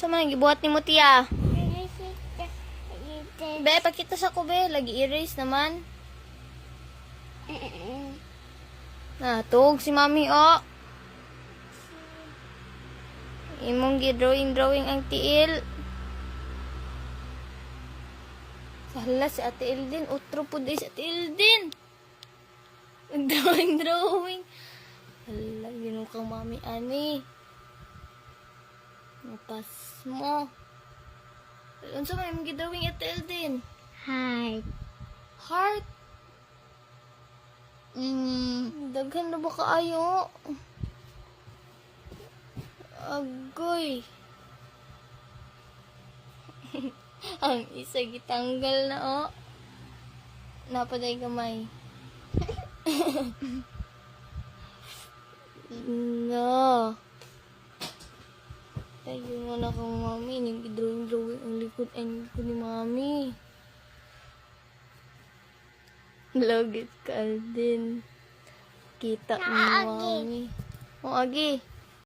Sa man gibuhat ni mo tiya? Be, pakita sa ko be, lagi erase naman. Natug si mami o. Imong gi-drawing drawing ang tiil. Sahala si Ate Eldin, utro po di si Ate Eldin. Drawing drawing. Hala, gino kang mami ani. Mapas mo. Unsa may imong gi-drawing Ate Eldin? Hi. Heart. Mm. Daghan na ba kaayo? Agoy. Ang isa gitanggal na oh. Napaday gamay. Tayo mo na kang mami. Nag-drawing-drawing ang likod ang likod ni mami. Logit ka din. Kita Naagi. mami. O, agi.